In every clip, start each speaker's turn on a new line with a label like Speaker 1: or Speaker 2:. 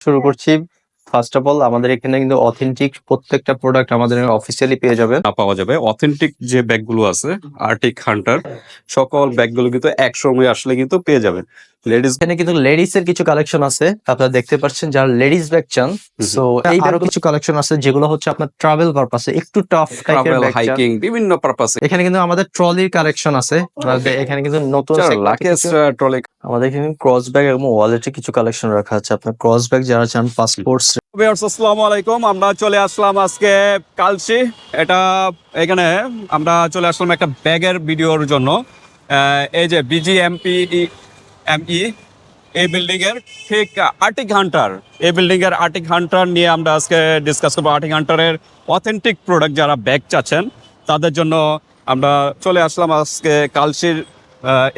Speaker 1: শুরু করছি। First of all আমাদের এখানে কিন্তু অথেন্টিক প্রত্যেকটা প্রোডাক্ট আমাদের অফিসিয়ালি পেয়ে যাবে
Speaker 2: না পাওয়া যাবে। অথেন্টিক যে ব্যাগগুলো আছে আর্টিক হান্টার সকল ব্যাগগুলো কিন্তু একসঙ্গে আসলে কিন্তু পেয়ে যাবেন। লেডিস
Speaker 1: এখানে কিন্তু লেডিস এর কিছু কালেকশন আছে আপনারা দেখতে পাচ্ছেন যারা লেডিস ব্যাগ চান। সো আরও কিছু কালেকশন আছে যেগুলো হচ্ছে আপনার ট্রাভেল পারপাসে একটু টাফ টাইপের ব্যাগ
Speaker 2: হাইকিং বিভিন্ন পারপাসে
Speaker 1: এখানে কিন্তু আমাদের ট্রলির কালেকশন আছে। এখানে কিন্তু নতুন segment
Speaker 2: লাকেস্ট
Speaker 1: কিছু- আমাদের এখানে ক্রস ব্যাগ এবং ওয়ালেটে কিছু কালেকশন রাখা আছে। আপনার ক্রস ব্যাগ যারা চান পাসপোর্টস
Speaker 2: আসসালামু আলাইকুম। আমরা চলে আসলাম আজকে কালসি এটা এখানে আমরা চলে আসলাম একটা ব্যাগের ভিডিওর জন্য। এই যে বিজি এমপি এমই এই বিল্ডিং এর ঠিক আর্টিক হান্টার। এই বিল্ডিং এর আর্টিক হান্টার নিয়ে আমরা আজকে ডিসকাস করব। আর্টিক হান্টারের অথেন্টিক প্রোডাক্ট যারা ব্যাগ চাচ্ছেন, তাদের জন্য আমরা চলে আসলাম আজকে কালসির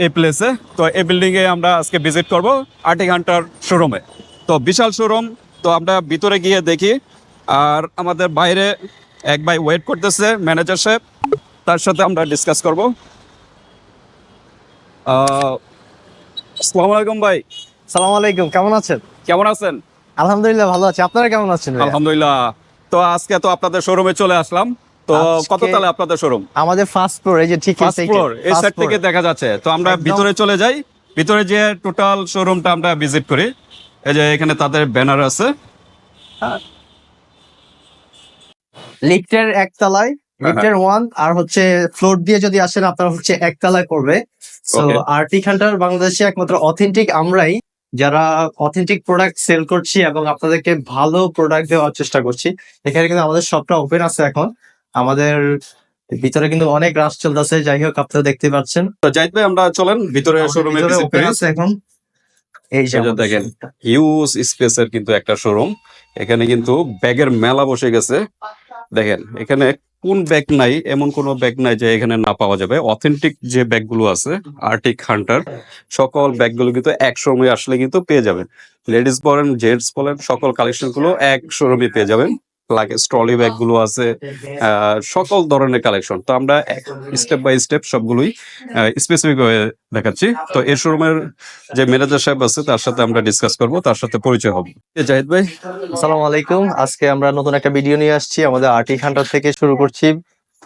Speaker 2: এই প্লেসে তো এই বিল্ডিং এ আমরা আজকে ভিজিট করব আর্টিক হান্টার শোরুমে তো বিশাল শোরুম তো আমরা ভিতরে গিয়ে দেখি। আর আমাদের বাইরে এক ভাই ওয়েট করতেছে ম্যানেজার সাহেব। তার সাথে আমরা ডিসকাস করব। আসসালামু আলাইকুম ভাই।
Speaker 1: সালাম আলাইকুম কেমন আছেন?
Speaker 2: কেমন আছেন?
Speaker 1: আলহামদুলিল্লাহ ভালো আছি। আপনারা কেমন আছেন
Speaker 2: আলহামদুলিল্লাহ। তো আজকে তো আপনাদের শোরুমে চলে আসলাম। তো কত তালে আপনাদের শোরুম
Speaker 1: আমাদের ফার্স্ট ফ্লোর এই যে ঠিক
Speaker 2: ফার্স্ট ফ্লোর এই সাইড থেকে দেখা যাচ্ছে। তো আমরা ভিতরে চলে যাই। ভিতরে যে টোটাল শোরুমটা আমরা ভিজিট করি। এই যে এখানে তাদের ব্যানার আছে।
Speaker 1: লিফটের একতলায়
Speaker 2: হ্যাঁ,
Speaker 1: লিফটের ওয়ান আর হচ্ছে ফ্লোর দিয়ে যদি আসেন আপনার হচ্ছে একতলায় পড়বে। So
Speaker 2: Okay.
Speaker 1: আর্টিক হান্টার বাংলাদেশে একমাত্র অথেন্টিক আমরাই যারা অথেন্টিক প্রোডাক্ট সেল করছি এবং আপনাদেরকে ভালো প্রোডাক্ট দেওয়ার চেষ্টা করছি। এখানে কিন্তু আমাদের সবটা ওপেন আছে এখন। আমাদের ভিতরে কিন্তু অনেক রাশ চলতেছে যাই হোক আপনারা দেখতে পাচ্ছেন।
Speaker 2: তো জাহিদ ভাই আমরা চলেন ভিতরে শোরুমে ভিজিট করি।
Speaker 1: আছে এখন। এই যে
Speaker 2: দেখেন। হিউজ স্পেসের কিন্তু একটা শোরুম এখানে কিন্তু ব্যাগের মেলা বসে গেছে। দেখেন এখানে কোন ব্যাগ নাই এমন কোন ব্যাগ নাই যে এখানে না পাওয়া যাবে। অথেন্টিক যে ব্যাগগুলো আছে আর্টিক হান্টার সকল ব্যাগগুলো কিন্তু এক একসঙ্গে আসলে কিন্তু পেয়ে যাবেন। লেডিস বলেন জেন্টস বলেন সকল কালেকশনগুলো এক শোরুমে পেয়ে যাবেন। লাগে ট্রলি ব্যাগগুলো আছে আহ, সকল ধরনের কালেকশন। তো আমরা স্টেপ বাই স্টেপ সবগুলোই স্পেসিফিক ভাবে দেখাচ্ছি। তো এই শোরুমের যে ম্যানেজার সাহেব আছে তার সাথে আমরা ডিসকাস করব তার সাথে পরিচয় হবে। জাহিদ ভাই
Speaker 1: আসসালামু আলাইকুম। আজকে আমরা নতুন একটা ভিডিও নিয়ে আসছি। আমাদের আর্টি হান্টার থেকে শুরু করছি।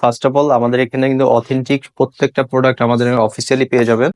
Speaker 1: ফার্স্ট অফ অল আমাদের এখানে কিন্তু অথেন্টিক প্রত্যেকটা প্রোডাক্ট আমাদের অফিসিয়ালি পেয়ে যাবেন।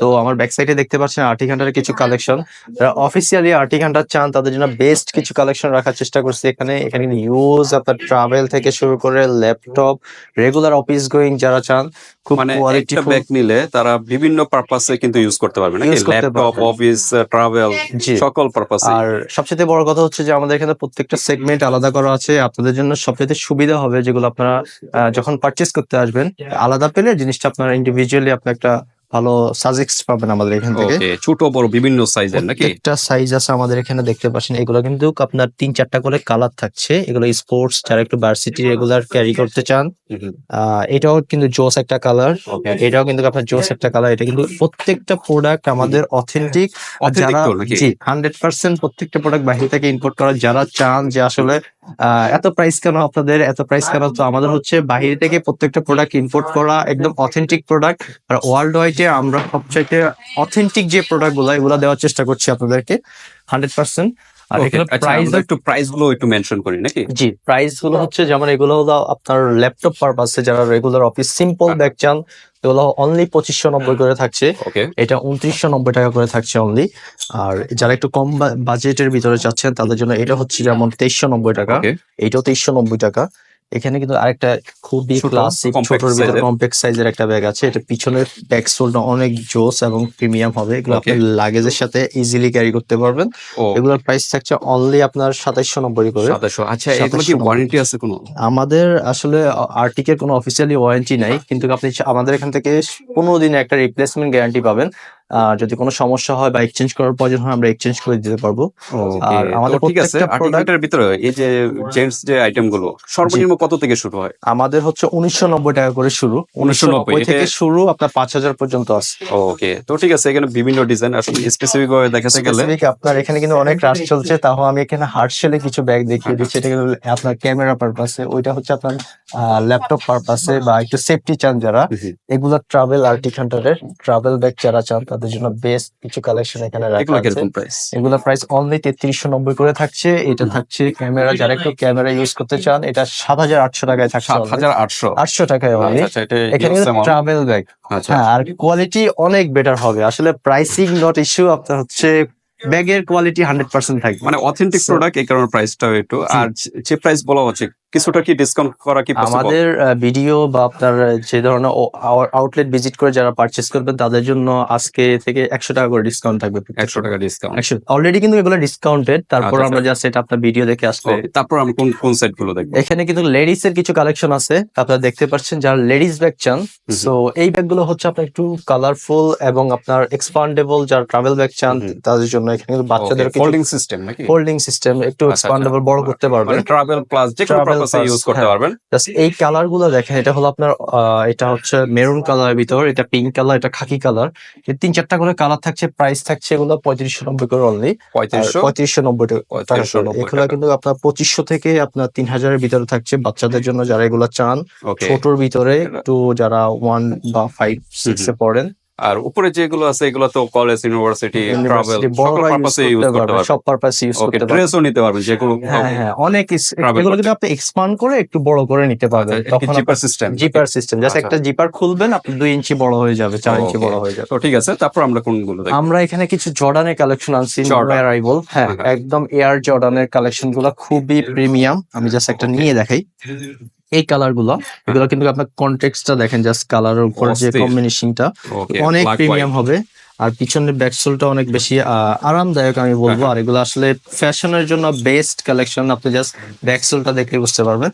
Speaker 1: তো আমার ব্যাক সাইডে দেখতে পাচ্ছেন আটি ঘণ্টার কিছু কালেকশন যারা অফিসিয়ালি আটি হান্টার চান, তাদের জন্য বেস্ট কিছু কালেকশন রাখার চেষ্টা করছি এখানে। এখানে ইউজ আপনার ট্রাভেল থেকে শুরু করে ল্যাপটপ রেগুলার অফিস গোয়িং যারা চান খুব
Speaker 2: মানে একটা ব্যাগ নিলে তারা বিভিন্ন পারপাসে কিন্তু ইউজ করতে পারবে নাকি?
Speaker 1: Use
Speaker 2: ল্যাপটপ অফিস ট্রাভেল সকল পারপাসে
Speaker 1: আর সবচেয়ে বড় কথা হচ্ছে যে আমাদের এখানে প্রত্যেকটা সেগমেন্ট আলাদা করা আছে। আপনাদের জন্য সবচেয়ে সুবিধা হবে যেগুলো আপনারা আহ, যখন পারচেস করতে আসবেন আলাদা পেলে জিনিসটা আপনারা ইন্ডিভিজুয়ালি আপনি একটা ভালো সাজেক্স পাবেন আমাদের এখান থেকে।
Speaker 2: ছোট বড় বিভিন্ন সাইজের নাকি?
Speaker 1: একটা সাইজ আছে আমাদের এখানে দেখতে পাচ্ছেন। এগুলো কিন্তু আপনার তিন চারটা করে কালার থাকছে। এগুলো স্পোর্টস যারা একটু ভার্সিটি রেগুলার ক্যারি করতে চান এটাও কিন্তু জোস একটা কালার এটাও কিন্তু আপনার জোস একটা কালার এটা কিন্তু প্রত্যেকটা প্রোডাক্ট আমাদের অথেন্টিক যারা জি হান্ড্রেড পার্সেন্ট প্রত্যেকটা প্রোডাক্ট বাইরে থেকে ইম্পোর্ট করা যারা চান যে আসলে এত প্রাইস কেন আপনাদের? এত প্রাইস কেন? তো আমাদের হচ্ছে বাইরে থেকে প্রত্যেকটা প্রোডাক্ট ইম্পোর্ট করা একদম অথেন্টিক প্রোডাক্ট আর ওয়ার্ল্ড ওয়াইডে আমরা সবচাইতে অথেন্টিক যে প্রোডাক্টগুলা, এগুলো দেওয়ার চেষ্টা করছি আপনাদেরকে। হান্ড্রেড পার্সেন্ট আর এখানে
Speaker 2: আচ্ছা,
Speaker 1: প্রাইস
Speaker 2: একটু প্রাইসগুলো একটু মেনশন করি নাকি?
Speaker 1: জি প্রাইসগুলো হচ্ছে যেমন এগুলো হলো আপনার ল্যাপটপ পারপাসে যারা রেগুলার অফিস সিম্পল ব্যাগ চান এগুলো অনলি পঁচিশশো নব্বই করে থাকছে। এটা উনত্রিশশো নব্বই টাকা করে থাকছে অনলি আর যারা একটু কম বাজেটের ভিতরে চাচ্ছেন তাদের জন্য এটা হচ্ছে যেমন তেইশশো নব্বই টাকা। এটাও তেইশশো নব্বই টাকা। এখানে কিন্তু আরেকটা খুবই ক্লাসিক ছোটর ভিতরে। কম্প্যাক্ট সাইজের একটা ব্যাগ আছে। এটা পিছনের ব্যাক সোলটা অনেক জোস এবং প্রিমিয়াম হবে। এগুলো আপনি লাগেজের সাথে ইজিলি ক্যারি করতে পারবেন। এগুলোর প্রাইস থাকছে অনলি আপনার সাতাইশশো নব্বই করে।
Speaker 2: আচ্ছা এগুলো কি ওয়ারেন্টি আছে কোনো?
Speaker 1: আমাদের আসলে আর্টিকের কোনো অফিসিয়ালি ওয়ারেন্টি নাই। কিন্তু আপনি আমাদের এখান থেকে পনেরো দিনে একটা রিপ্লেসমেন্ট গ্যারান্টি পাবেন। যদি কোনো সমস্যা হয় বা এক্সচেঞ্জ করার প্রয়োজন হয় আমরা এক্সচেঞ্জ করে দিতে পারব। আর আমাদের
Speaker 2: ঠিক আছে আর্টিকেলের ভিতরে এই যে জেন্টস যে আইটেমগুলো সর্বনিম্ন কত থেকে শুরু হয়?
Speaker 1: আমাদের হচ্ছে উনিশশো নব্বই টাকা করে শুরু। উনিশশো
Speaker 2: 1990
Speaker 1: নব্বই থেকে শুরু আপনার পাঁচ হাজার পর্যন্ত আছে।
Speaker 2: ওকে তো ঠিক আছে এখানে বিভিন্ন ডিজাইন আসলে স্পেসিফিক ভাবে দেখাতে গেলে
Speaker 1: আপনার এখানে কিন্তু অনেক রাশ চলছে তাও আমি এখানে হার্ডশেলে কিছু ব্যাগ দেখিয়ে দিচ্ছি এটা কিন্তু আপনার ক্যামেরা পারপাসে ওইটা হচ্ছে আপনার ল্যাপটপ পারপাসে বা একটু সেফটি চান যারা এগুলা ট্রাভেল আর্টিক হান্টারের ট্রাভেল ব্যাগ যারা চান তাদের জন্য বেস্ট কিছু কালেকশন এখানে রাখা
Speaker 2: এগুলো
Speaker 1: আছে।
Speaker 2: প্রাইস
Speaker 1: এগুলো প্রাইস অনলি তেত্রিশশো নব্বই করে থাকছে। এটা থাকছে ক্যামেরা যারা একটু ক্যামেরা ইউজ করতে চান এটা সাত হাজার আটশো টাকায় থাকছে
Speaker 2: সাত হাজার আটশো।
Speaker 1: আটশো টাকায় only।
Speaker 2: আচ্ছা
Speaker 1: এখানে ট্রাভেল ব্যাগ
Speaker 2: আচ্ছা।
Speaker 1: হ্যাঁ আর কোয়ালিটি অনেক বেটার হবে। আসলে প্রাইসিং নট ইস্যু আপনার হচ্ছে ব্যাগের কোয়ালিটি হান্ড্রেড পার্সেন্ট থাকবে।
Speaker 2: মানে অথেন্টিক প্রোডাক্ট এই কারণে প্রাইসটাও একটু। আর যে- যে প্রাইস বলা হচ্ছে কিছুটা কি ডিসকাউন্ট করা কি
Speaker 1: আমাদের ভিডিও বা আপনার যে ধরনের আউটলেট ভিজিট করে যারা পারচেস তাদের জন্য আজকে থেকে একশো টাকা করে ডিসকাউন্ট থাকবে
Speaker 2: একশো টাকা ডিসকাউন্ট
Speaker 1: অলরেডি কিন্তু এগুলো ডিসকাউন্টেড তারপর
Speaker 2: আচ্ছা,
Speaker 1: আমরা জাস্ট এটা আপনার ভিডিও দেখে
Speaker 2: তারপর আমরা কোন কোন সাইটগুলো দেখব?
Speaker 1: এখানে কিন্তু লেডিস এর কিছু কালেকশন আছে আপনারা দেখতে পাচ্ছেন যারা লেডিস ব্যাগ চান। সো এই ব্যাগগুলো হচ্ছে আপনার একটু কালারফুল এবং আপনার এক্সপান্ডেবল যারা ট্রাভেল ব্যাগ চান তাদের জন্য এখানে কিন্তু বাচ্চাদের
Speaker 2: ফোল্ডিং সিস্টেম নাকি?
Speaker 1: হোল্ডিং সিস্টেম একটু
Speaker 2: আচ্ছা,
Speaker 1: এক্সপান্ডেবল বড় করতে পারবেন
Speaker 2: মানে ট্রাভেল প্লাস যে কোনো পারপাসে ইউজ করতে
Speaker 1: হ্যাঁ।
Speaker 2: পারবেন।
Speaker 1: জাস্ট এই কালারগুলো দেখেন এটা হলো আপনার এটা হচ্ছে মেরুন কালারের ভিতর এটা পিঙ্ক কালার এটা খাকি কালার তিন চারটা করে কালার থাকছে প্রাইস থাকছে এগুলো পঁয়ত্রিশশো নব্বই করে অনলি
Speaker 2: পঁয়ত্রিশশো?
Speaker 1: নব্বই টাকা। এগুলো কিন্তু আপনার পঁচিশশো থেকে আপনার তিন হাজারের ভিতরে থাকছে। বাচ্চাদের জন্য যারা এগুলো চান ছোটর ভিতরে একটু যারা ওয়ান বা ফাইভ সিক্স এ পড়েন
Speaker 2: আর উপরে যেগুলো আছে এগুলো তো কলেজ ইউনিভার্সিটি ট্রাভেল সকল পারপাসে ইউজ
Speaker 1: করতে পারবে
Speaker 2: পারবেন
Speaker 1: সব পারপাস ইউজ করতে পারবে
Speaker 2: ড্রেসও নিতে পারবেন যে কোনো
Speaker 1: হ্যাঁ হ্যাঁ অনেক এগুলো। কিন্তু আপনি এক্সপান্ড করে একটু বড় করে নিতে পারবেন তখন
Speaker 2: zipper system
Speaker 1: zipper system just
Speaker 2: আচ্ছা।
Speaker 1: একটা জিপার খুলবেন আপনি দুই ইঞ্চি বড় হয়ে যাবে চার ইঞ্চি বড় হয়ে যাবে
Speaker 2: তো ঠিক আছে তারপর আমরা কোনগুলো দেখব
Speaker 1: আমরা এখানে কিছু জর্ডানের কালেকশন আনছি. অ্যারাইভল হ্যাঁ
Speaker 2: হ্যাঁ।
Speaker 1: একদম এয়ার জর্ডানের কালেকশনগুলো খুবই প্রিমিয়াম আমি জাস্ট একটা নিয়ে দেখাই এই কালারগুলো এগুলো কিন্তু আপনার কন্টেক্সটটা দেখেন জাস্ট কালারের উপর যে। কম্বিনেশনটা অনেক প্রিমিয়াম হবে। আর পিছনের ব্যাকসোলটা অনেক বেশি আরামদায়ক আমি বলব।
Speaker 2: হ্যাঁ।
Speaker 1: আর এগুলো আসলে ফ্যাশনের জন্য বেস্ট কালেকশন আপনি জাস্ট ব্যাকসোলটা দেখলে বুঝতে পারবেন।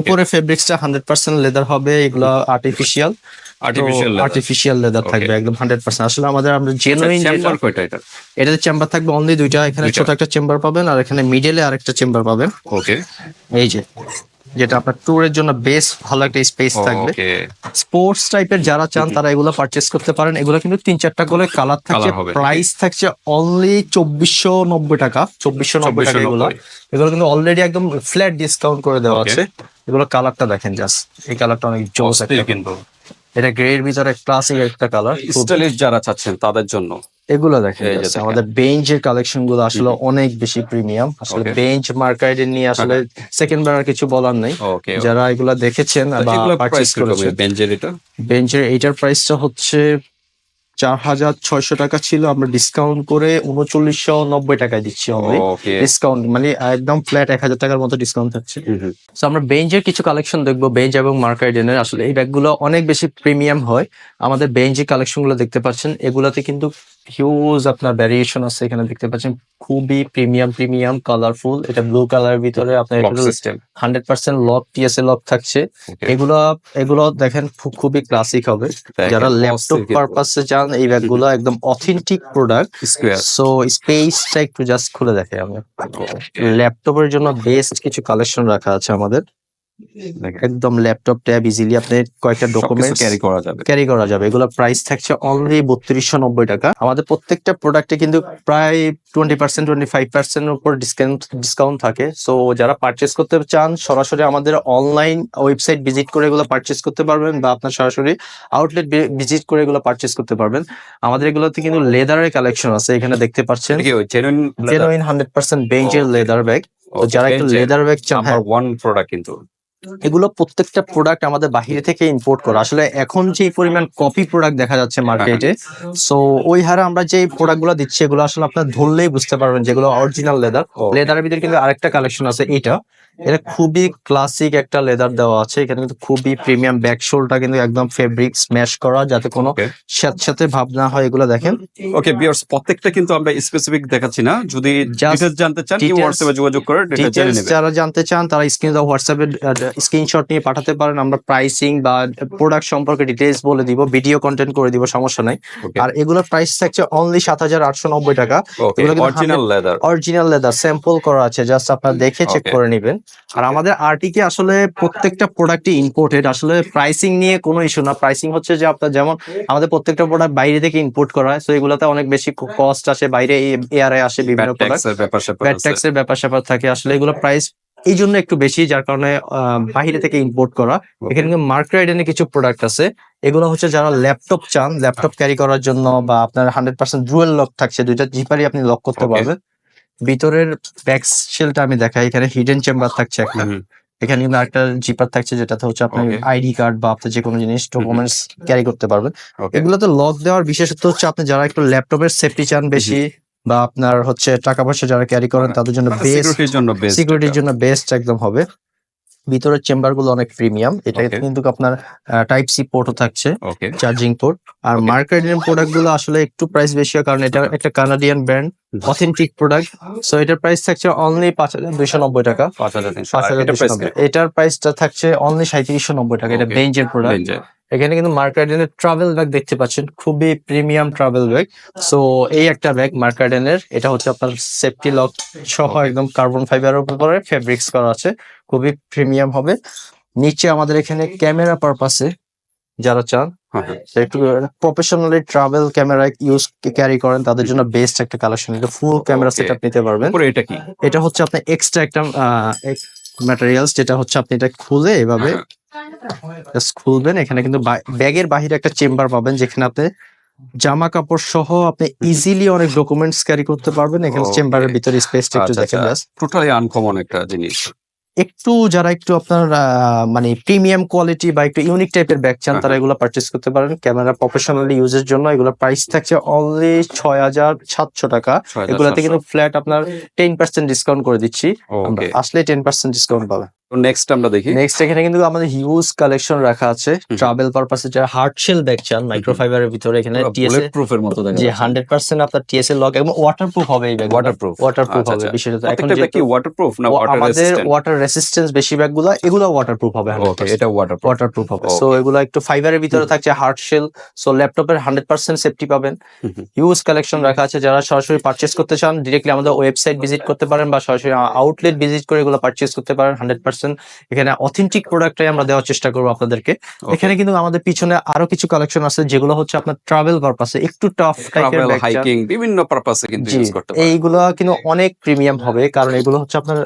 Speaker 1: উপরে ফেব্রিক্সটা হান্ড্রেড পার্সেন্ট লেদার হবে এগুলো আর্টিফিশিয়াল
Speaker 2: আর্টিফিশিয়াল
Speaker 1: লেদার থাকবে একদম হান্ড্রেড পার্সেন্ট আসলে আমাদের আমরা জেনুইন
Speaker 2: এটা?
Speaker 1: এটাতে চেম্বার থাকবে অনলি দুইটা। এখানে ছোট একটা চেম্বার পাবেন আর এখানে মিডলে আরেকটা চেম্বার পাবেন।
Speaker 2: ওকে
Speaker 1: এই যে। যেটা আপনার ট্যুরের জন্য বেশ ভালো একটা স্পেস থাকবে।
Speaker 2: ওকে
Speaker 1: স্পোর্টস টাইপের যারা চান তারা এগুলো পারচেস করতে পারেন। এগুলো কিন্তু তিন চারটা করে কালার থাকছে প্রাইস থাকছে অনলি চব্বিশশো নব্বই টাকা। চব্বিশশো নব্বই টাকা এগুলো। এগুলো কিন্তু অলরেডি একদম ফ্ল্যাট ডিসকাউন্ট করে দেওয়া আছে। এগুলো কালারটা দেখেন জাস্ট এই কালারটা অনেক জোস একটা
Speaker 2: কিন্তু।
Speaker 1: এটা গ্রের ভিতরে ক্লাসিক একটা কালার
Speaker 2: স্টাইলিশ যারা চাচ্ছেন তাদের জন্য।
Speaker 1: এগুলো দেখেন। আমাদের বেঞ্চের কালেকশনগুলো আসলে অনেক বেশি প্রিমিয়াম আসলে. বেঞ্চ মার্কাইডের নিয়ে আসলে সেকেন্ড বার কিছু বলার নেই। যারা এগুলা দেখেছেন বা
Speaker 2: কীরকম
Speaker 1: করেছেন।
Speaker 2: বেঞ্জের এটা?
Speaker 1: বেঞ্চের এইটার প্রাইসটা হচ্ছে চার হাজার ছয়শো টাকা ছিল। আমরা ডিসকাউন্ট করে উনচল্লিশশো নব্বই টাকায় দিচ্ছি ডিসকাউন্ট মানে একদম ফ্ল্যাট এক হাজার টাকার মতো ডিসকাউন্ট থাকছে। তো আমরা বেঞ্চের কিছু কালেকশন দেখব। বেঞ্চ এবং মার্কাইডেনের আসলে এই ব্যাগগুলো অনেক বেশি প্রিমিয়াম হয়। আমাদের বেঞ্চের কালেকশনগুলো দেখতে পাচ্ছেন। এগুলাতে কিন্তু হিউজ আপনার ভ্যারিয়েশন আছে এখানে দেখতে পাচ্ছেন। খুবই প্রিমিয়াম প্রিমিয়াম কালারফুল এটা ব্লু কালারের ভিতরে আপনার
Speaker 2: system
Speaker 1: hundred percent lock TSA lock থাকছে। এগুলো এগুলো দেখেন খুবই ক্লাসিক হবে। যারা ল্যাপটপ পারপাসে চান এই ব্যাগগুলো একদম অথেন্টিক প্রোডাক্ট সো স্পেসটা একটু জাস্ট খুলে দেখে আমি। ল্যাপটপের জন্য বেস্ট কিছু কালেকশন রাখা আছে আমাদের। একদম ল্যাপটপ ট্যাব ইজিলি আপনি কয়েকটা ডকুমেন্টস
Speaker 2: ক্যারি করা যাবে।
Speaker 1: ক্যারি করা যাবে। এগুলো প্রাইস থাকছে অনলি বত্রিশশো নব্বই টাকা। আমাদের প্রত্যেকটা প্রোডাক্টে কিন্তু প্রায় twenty percent twenty five percent উপর ডিসকাউন্ট ডিসকাউন্ট থাকে। সো যারা পারচেস করতে চান সরাসরি আমাদের অনলাইন ওয়েবসাইট ভিজিট করে এগুলো পারচেস করতে পারবেন বা আপনার সরাসরি আউটলেট ভিজিট করে এগুলো পারচেস করতে পারবেন। আমাদের এগুলোতে কিন্তু লেদারের কালেকশন আছে এখানে দেখতে পাচ্ছেন।
Speaker 2: জেনুইন
Speaker 1: জেনুইন হান্ড্রেড পার্সেন্ট বেঞ্চের লেদার ব্যাগ যারা একটু লেদার ব্যাগ চান
Speaker 2: নাম্বার
Speaker 1: হ্যাঁ,
Speaker 2: ওয়ান প্রোডাক্ট কিন্তু।
Speaker 1: এগুলো প্রত্যেকটা প্রোডাক্ট আমাদের বাহিরে থেকে ইম্পোর্ট করা। আসলে এখন যে পরিমাণ কপি প্রোডাক্ট দেখা যাচ্ছে মার্কেটে সো ওই হারে আমরা যে প্রোডাক্টগুলা দিচ্ছি এগুলো আসলে আপনার ধরলেই বুঝতে পারবেন যেগুলো অরিজিনাল লেদার লেদারের ভিতরে কিন্তু আরেকটা কালেকশন আছে এটা। এটা খুবই ক্লাসিক একটা লেদার দেওয়া আছে। এখানে কিন্তু খুবই প্রিমিয়াম ব্যাক শোলটা কিন্তু একদম ফেব্রিক স্ম্যাশ করা যাতে কোনো সাথে ভাব না হয় এগুলো দেখেন।
Speaker 2: ওকে বিয়ার্স প্রত্যেকটা কিন্তু আমরা স্পেসিফিক দেখাচ্ছি না। যদি ডিটেইলস জানতে চান কি হোয়াটসঅ্যাপে যোগাযোগ করে ডিটেইলস জেনে নেবেন
Speaker 1: যারা জানতে চান তারা স্ক্রিন হোয়াটসঅ্যাপে স্ক্রিনশট নিয়ে পাঠাতে পারেন। আমরা প্রাইসিং বা প্রোডাক্ট সম্পর্কে ডিটেলস বলে দিব ভিডিও কন্টেন্ট করে দিব সমস্যা নাই। আর এগুলোর প্রাইস থাকছে অনলি সাত হাজার আটশো নব্বই টাকা। এগুলো কিন্তু
Speaker 2: original leather
Speaker 1: original leather sample করা আছে জাস্ট আপনারা দেখে চেক করে নেবেন। আর আমাদের আরটিকে আসলে প্রত্যেকটা প্রোডাক্টই ইম্পোর্টেড আসলে প্রাইসিং নিয়ে কোনো ইস্যু না। প্রাইসিং হচ্ছে যে আপনার যেমন আমাদের প্রত্যেকটা প্রোডাক্ট বাইরে থেকে ইম্পোর্ট করা হয় তো এগুলোতে অনেক বেশি কস্ট আসে। বাইরে এয়ারে আসে বিভিন্ন
Speaker 2: ট্যাক্সের ব্যাপার স্যাপার
Speaker 1: থাকে। আসলে এগুলো প্রাইস এই জন্য একটু বেশি যার কারণে বাইরে থেকে ইম্পোর্ট করা। এখানে কিন্তু মার্ক রাইডেনের কিছু প্রোডাক্ট আছে। এগুলো হচ্ছে যারা ল্যাপটপ চান ল্যাপটপ ক্যারি করার জন্য বা আপনার হান্ড্রেড পার্সেন্ট ডুয়েল লক থাকছে দুইটা জিপারই আপনি লক করতে পারবেন। ভিতরের ব্যাক শেলটা আমি দেখাই এখানে হিডেন চেম্বার থাকছে একটা। এখানে কিন্তু একটা জিপার থাকছে যেটাতে হচ্ছে আপনার আইডি কার্ড বা আপনার যে কোনো জিনিস ডকুমেন্টস ক্যারি করতে পারবেন. এগুলোতে লক দেওয়ার বিশেষত্ব হচ্ছে আপনি যারা একটু ল্যাপটপের সেফটি চান বেশি বা আপনার হচ্ছে টাকা পয়সা যারা ক্যারি করেন তাদের জন্য
Speaker 2: মানে
Speaker 1: বেস্ট
Speaker 2: জন্য বেস্ট
Speaker 1: সিকিউরিটির জন্য বেস্ট একদম হবে। ভিতরের চেম্বারগুলো অনেক প্রিমিয়াম। এটা কিন্তু আপনার টাইপ সি পোর্টও থাকছে চার্জিং পোর্ট আর. মার্কেটের প্রোডাক্টগুলো আসলে একটু প্রাইস বেশি হয় কারণ এটা একটা Canadian brand authentic product so এটার প্রাইস থাকছে অনলি পাঁচ হাজার দুইশো নব্বই টাকা।
Speaker 2: পাঁচ হাজার
Speaker 1: এটার প্রাইসটা থাকছে অনলি সাঁত্রিশশো নব্বই টাকা। এটা. বেঞ্জের প্রোডাক্ট এখানে কিন্তু মার্কার্ডেনের ট্রাভেল ব্যাগ দেখতে পাচ্ছেন খুবই প্রিমিয়াম ট্রাভেল ব্যাগ সো এই একটা ব্যাগ মার্কার্ডেনের এটা হচ্ছে আপনার সেফটি লক সহ একদম কার্বন ফাইবারের উপরে ফেব্রিক্স করা আছে খুবই প্রিমিয়াম হবে। নিচে আমাদের এখানে ক্যামেরা পারপাসে যারা চান
Speaker 2: হ্যাঁ, হ্যাঁ।
Speaker 1: একটু professionally travel camera use carry করেন তাদের জন্য বেস্ট একটা কালেকশন এটা ফুল ক্যামেরা. সেটআপ নিতে পারবেন।
Speaker 2: এটা কি?
Speaker 1: এটা হচ্ছে আপনার এক্সট্রা একটা ম্যাটেরিয়ালস যেটা হচ্ছে আপনি এটা খুলে এভাবে জাস্ট খুলবেন এখানে কিন্তু ব্যাগের বাহিরে একটা চেম্বার পাবেন যেখানে আপনি জামা কাপড় সহ আপনি ইজিলি অনেক ডকুমেন্টস ক্যারি করতে পারবেন। এখানে চেম্বারের ভিতরে স্পেসটা একটু
Speaker 2: আচ্ছা,
Speaker 1: দেখেন
Speaker 2: আচ্ছা। টোটালি আনকমন একটা জিনিস।
Speaker 1: একটু যারা একটু আপনার মানে প্রিমিয়াম কোয়ালিটি বা একটু ইউনিক টাইপের ব্যাগ চান
Speaker 2: হ্যাঁ,
Speaker 1: তারা এগুলো পারচেস করতে পারেন। ক্যামেরা প্রফেশনালি ইউজের জন্য এগুলো প্রাইস থাকছে অনলি ছয় হাজার সাতশো টাকা। এগুলাতে কিন্তু ফ্ল্যাট আপনার টেন পার্সেন্ট ডিসকাউন্ট করে দিচ্ছি। আসলে টেন পার্সেন্ট ডিসকাউন্ট পাবেন।
Speaker 2: নেক্সট আমরা দেখি।
Speaker 1: নেক্সট এখানে কিন্তু আমাদের হিউজ কালেকশন রাখা আছে। ট্রাভেল পারপাসে যারা হার্ড শেল ব্যাগ চান মাইক্রোফাইবারের ভিতরে এখানে টিএসএ
Speaker 2: প্রুফের মতো দেখা
Speaker 1: যে
Speaker 2: যাচ্ছে।
Speaker 1: হান্ড্রেড পার্সেন্ট আপনার টিএসএ লক এবং ওয়াটারপ্রুফ হবে এই ব্যাগ? ওয়াটারপ্রুফ
Speaker 2: আচ্ছা,
Speaker 1: হবে
Speaker 2: আচ্ছা।
Speaker 1: বিশেষত। এখন
Speaker 2: ব্যাগ কি ওয়াটারপ্রুফ না ওয়াটার
Speaker 1: আমাদের ওয়াটার রেসিস্ট্যান্স বেশি ব্যাগগুলো এগুলো ওয়াটারপ্রুফ হবে
Speaker 2: ওকে এটা ওয়াটারপ্রুফ
Speaker 1: ওয়াটারপ্রুফ হবে. সো এগুলো একটু ফাইবারের ভিতরে থাকছে হার্ড শেল সো ল্যাপটপের হান্ড্রেড পার্সেন্ট সেফটি পাবেন। হিউজ কালেকশন রাখা আছে। যারা সরাসরি পারচেস করতে চান ডিরেক্টলি আমাদের ওয়েবসাইট ভিজিট করতে পারেন বা সরাসরি আউটলেট ভিজিট করে এগুলো পারচেস করতে পারেন হান্ড্রেড পার্সেন্ট এখানে অথেন্টিক প্রোডাক্টটাই আমরা দেওয়ার চেষ্টা করব আপনাদেরকে। এখানে কিন্তু আমাদের পিছনে আরও কিছু কালেকশন আছে যেগুলো হচ্ছে আপনার ট্রাভেল পারপাসে একটু টাফ টাইপের
Speaker 2: হাইকিং বিভিন্ন পারপাসে কিন্তু ইউজ করতে পারে
Speaker 1: এইগুলো কিন্তু অনেক প্রিমিয়াম হবে কারণ এগুলো হচ্ছে আপনার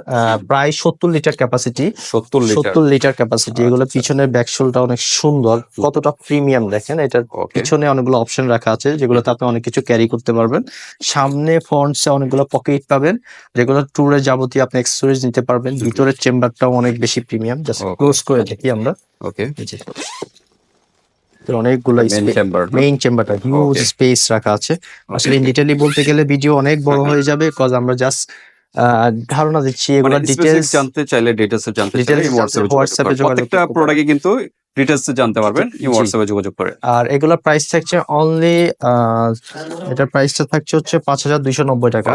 Speaker 1: প্রায় সত্তর লিটার ক্যাপাসিটি
Speaker 2: 70 লিটার
Speaker 1: সত্তর লিটার ক্যাপাসিটি এগুলো
Speaker 2: আচ্ছা।
Speaker 1: পিছনের ব্যাকশোলটা অনেক সুন্দর কতটা প্রিমিয়াম দেখেন এটার পিছনে অনেকগুলো অপশন রাখা আছে যেগুলোতে আপনি অনেক কিছু ক্যারি করতে পারবেন। সামনে ফ্রন্টসে অনেকগুলো পকেট পাবেন যেগুলো ট্যুরে যাবতীয় আপনি অ্যাক্সেসরিজ নিতে পারবেন ভিতরের চেম্বারটাও অনেক বেশি প্রিমিয়াম জাস্ট ক্লোজ করে দেখি আমরা।
Speaker 2: ওকে
Speaker 1: অনেকগুলো
Speaker 2: মেইন চেম্বার
Speaker 1: মেইন চেম্বারটা হিউজ স্পেস রাখা আছে। আসলে ইন ডিটেইলি বলতে গেলে ভিডিও অনেক বড় হয়ে যাবে কজ আমরা জাস্ট ধারণা দিচ্ছি এগুলো
Speaker 2: মানে
Speaker 1: ডিটেলস
Speaker 2: ডিটেইলস জানতে চাইলে ডিটেইলস জানতে চাইলে হোয়াটসঅ্যাপে যোগাযোগ প্রত্যেকটা প্রোডাক্টে কিন্তু ডিটেইলস জানতে পারবেন এই। হোয়াটসঅ্যাপে যোগাযোগ করে।
Speaker 1: আর এগুলোর প্রাইস থাকছে অনলি এটার প্রাইসটা থাকছে হচ্ছে পাঁচ হাজার দুইশো নব্বই টাকা।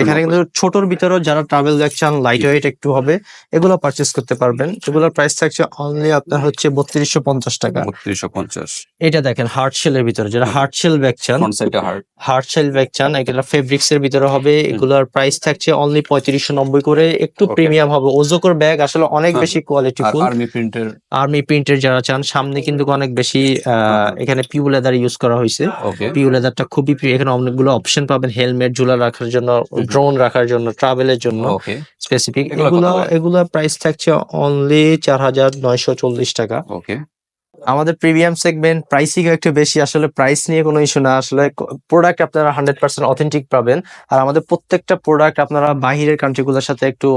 Speaker 1: এখানে কিন্তু ছোটর ভিতরেও যারা ট্রাভেল ব্যাগ চান লাইট ওয়েট একটু হবে এগুলো পারচেস করতে পারবেন। এগুলোর প্রাইস থাকছে অনলি আপনার হচ্ছে বত্রিশশো পঞ্চাশ টাকা।
Speaker 2: 3250
Speaker 1: এটা দেখেন হার্ড শেলের ভিতরে যারা হার্ড শেল ব্যাগ চান
Speaker 2: হার্ড
Speaker 1: শেল ব্যাগ চান এগুলো ফেব্রিক্স এর ভিতরে হবে এগুলোর প্রাইস থাকছে অনলি পঁয়ত্রিশশো নব্বই করে। একটু প্রিমিয়াম হবে। ওজোকোর ব্যাগ আসলে অনেক
Speaker 2: হ্যাঁ।
Speaker 1: বেশি কোয়ালিটি
Speaker 2: আর্মি প্রিন্টের
Speaker 1: আর্মি প্রিন্টের যারা চান সামনে কিন্তু অনেক বেশি আহ, এখানে পিউ লেদার ইউজ করা হয়েছে। পিউ লেদারটা খুবই প্রিয় এখানে অনেকগুলো অপশন পাবেন হেলমেট ঝুলা রাখার জন্য ড্রোন রাখার জন্য ট্রাভেলের জন্য স্পেসিফিক
Speaker 2: এগুলো
Speaker 1: এগুলো প্রাইস থাকছে অনলি চার হাজার নয়শো চল্লিশ টাকা।
Speaker 2: ওকে
Speaker 1: আমাদের প্রিমিয়াম সেগমেন্ট প্রাইসিং একটু বেশি। আসলে প্রাইস নিয়ে কোনো ইস্যু না। আসলে প্রোডাক্ট আপনারা হান্ড্রেড পার্সেন্ট অথেন্টিক পাবেন। আর আমাদের প্রত্যেকটা প্রোডাক্ট আপনারা বাহিরের কান্ট্রিগুলোর সাথে একটু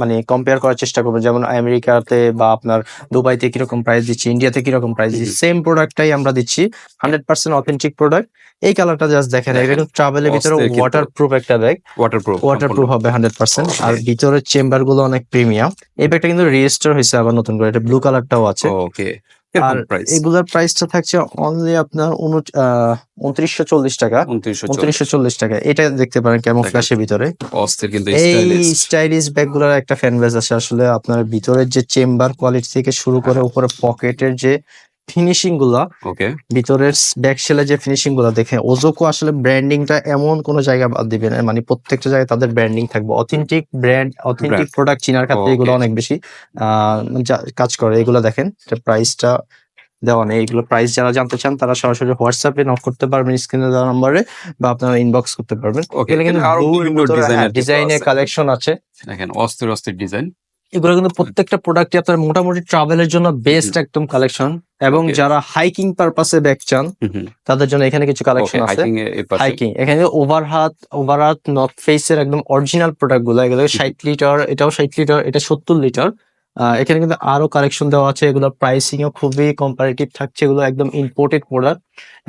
Speaker 1: মানে কম্পেয়ার করার চেষ্টা করবেন। যেমন আমেরিকাতে বা আপনার দুবাইতে কীরকম প্রাইস দিচ্ছি ইন্ডিয়াতে কীরকম প্রাইস দিচ্ছি সেম প্রোডাক্টটাই আমরা দিচ্ছি। হান্ড্রেড পার্সেন্ট অথেন্টিক প্রোডাক্ট এই কালারটা জাস্ট দেখেন এটা ট্রাভেলের ভিতরে ওয়াটার প্রুফ একটা ব্যাগ
Speaker 2: ওয়াটারপ্রুফ
Speaker 1: ওয়াটার প্রুফ হবে হান্ড্রেড পার্সেন্ট আর ভিতরের চেম্বারগুলো অনেক প্রিমিয়াম এই ব্যাগটা কিন্তু রেজিস্টার হয়েছে আবার নতুন করে। এটা ব্লু কালারটাও আছে।
Speaker 2: ওকে
Speaker 1: আর এগুলোর প্রাইসটা থাকছে অনলি আপনার উনত্রিশশো চল্লিশ টাকা।
Speaker 2: 2940
Speaker 1: উনত্রিশশো চল্লিশ টাকা। এটা দেখতে পারেন কেমন। ফ্ল্যাশের ভিতরে।
Speaker 2: কিন্তু
Speaker 1: এই
Speaker 2: স্টাইলিশ
Speaker 1: ব্যাগ ব্যাগগুলোর একটা ফ্যান বেজ আছে। আসলে আপনার ভিতরের যে চেম্বার কোয়ালিটি থেকে শুরু করে উপরে পকেটের যে ফিনিশিংগুলা
Speaker 2: ওকে।
Speaker 1: ভিতরের ব্যাক সেলে যে ফিনিশিংগুলা দেখে ওজোকো আসলে ব্র্যান্ডিংটা এমন কোন জায়গা বাদ দিবে না। মানে প্রত্যেকটা জায়গায় তাদের ব্র্যান্ডিং থাকবে। অথেন্টিক ব্র্যান্ড অথেন্টিক প্রোডাক্ট চিনার ক্ষেত্রে এগুলো অনেক বেশি কাজ করে। এগুলো দেখেন প্রাইসটা দেওয়া নেই। এগুলো প্রাইস যারা জানতে চান তারা সরাসরি হোয়াটসঅ্যাপে নক করতে পারবেন স্ক্রিনে দেওয়া নম্বরে বা আপনারা ইনবক্স করতে পারবেন।
Speaker 2: ওকে
Speaker 1: কিন্তু
Speaker 2: আরও ডিজাইনের
Speaker 1: ডিজাইনের কালেকশন আছে।
Speaker 2: দেখেন অস্থির অস্থির ডিজাইন
Speaker 1: এগুলো কিন্তু প্রত্যেকটা প্রোডাক্টই আপনার মোটামুটি ট্রাভেলের জন্য বেস্ট একদম কালেকশন এবং যারা হাইকিং পারপাসে ব্যাগ চান তাদের জন্য এখানে কিছু কালেকশন আছে।
Speaker 2: হাইকিং
Speaker 1: এখানে ওভার হাত ওভার হাত নর্থ ফেসের একদম অরিজিনাল প্রোডাক্টগুলো এগুলো ষাট লিটার এটাও ষাট লিটার এটা সত্তর লিটার এখানে কিন্তু আরও কালেকশন দেওয়া আছে। এগুলো প্রাইসিং ও খুবই কম্পারেটিভ থাকছে। এগুলো একদম ইম্পোর্টেড প্রোডাক্ট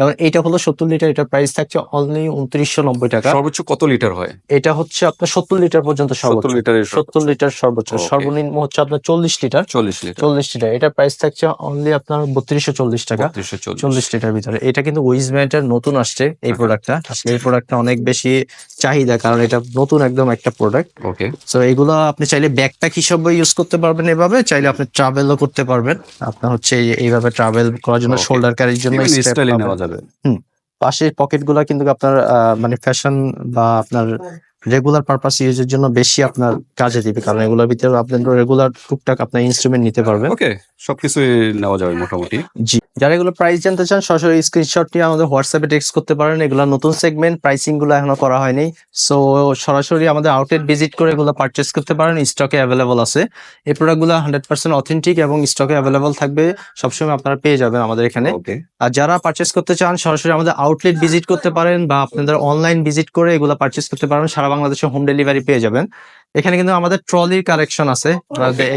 Speaker 1: এবং এটা হলো সত্তর লিটার এটার প্রাইস থাকছে অনলি উনত্রিশশো নব্বই টাকা।
Speaker 2: সর্বোচ্চ কত লিটার হয়?
Speaker 1: এটা হচ্ছে আপনার সত্তর লিটার পর্যন্ত সর্বোচ্চ।
Speaker 2: সত্তর
Speaker 1: লিটার সর্বোচ্চ। সর্বনিম্ন হচ্ছে আপনার চল্লিশ লিটার
Speaker 2: চল্লিশ লিটার
Speaker 1: চল্লিশ লিটার এটার প্রাইস থাকছে অনলি আপনার বত্রিশশো চল্লিশ টাকা।
Speaker 2: চল্লিশ।
Speaker 1: লিটার ভিতরে। এটা কিন্তু উইজম্যাটের নতুন আসছে এই
Speaker 2: আচ্ছা।
Speaker 1: প্রোডাক্টটা আসলে এই প্রোডাক্টটা অনেক বেশি চাহিদা কারণ এটা নতুন একদম একটা প্রোডাক্ট
Speaker 2: ওকে
Speaker 1: সো এগুলো আপনি চাইলে ব্যাকপ্যাক হিসাবে ইউজ করতে পারবেন এভাবে চাইলে আপনি ট্রাভেলও করতে পারবেন। আপনার হচ্ছে এইভাবে ট্রাভেল করার জন্য
Speaker 2: ショルダー
Speaker 1: শোল্ডার ক্যারির জন্য
Speaker 2: স্টাইলে। নেওয়া যাবে।
Speaker 1: হুম। পাশের পকেটগুলা কিন্তু আপনার মানে ফ্যাশন বা আপনার রেগুলার পারপাস ইউজের জন্য বেশি আপনার কাজে দিবে কারণ এগুলোর ভিতরে আপনি রেগুলার টুকটাক আপনার ইনস্ট্রুমেন্ট নিতে পারবেন।
Speaker 2: ওকে সবকিছুই নেওয়া যাবে মোটামুটি।
Speaker 1: জি যারা এগুলো প্রাইস জানতে চান সরাসরি স্ক্রিনশট নিয়ে আমাদের হোয়াটসঅ্যাপে টেক্সট করতে পারেন। এগুলো নতুন সেগমেন্ট প্রাইসিংগুলো এখনও করা হয়নি। সো সরাসরি আমাদের আউটলেট ভিজিট করে এগুলো পারচেস করতে পারেন। স্টকে অ্যাভেলেবল আছে। এই প্রোডাক্টগুলো হান্ড্রেড পার্সেন্ট অথেন্টিক এবং স্টকে অ্যাভেলেবল থাকবে সবসময় আপনারা পেয়ে যাবেন আমাদের এখানে। আর যারা পারচেস করতে চান সরাসরি আমাদের আউটলেট ভিজিট করতে পারেন বা আপনাদের অনলাইন ভিজিট করে এগুলো পারচেস করতে পারেন। সারা বাংলাদেশে হোম ডেলিভারি পেয়ে যাবেন। এখানে কিন্তু আমাদের ট্রলির কালেকশন আছে।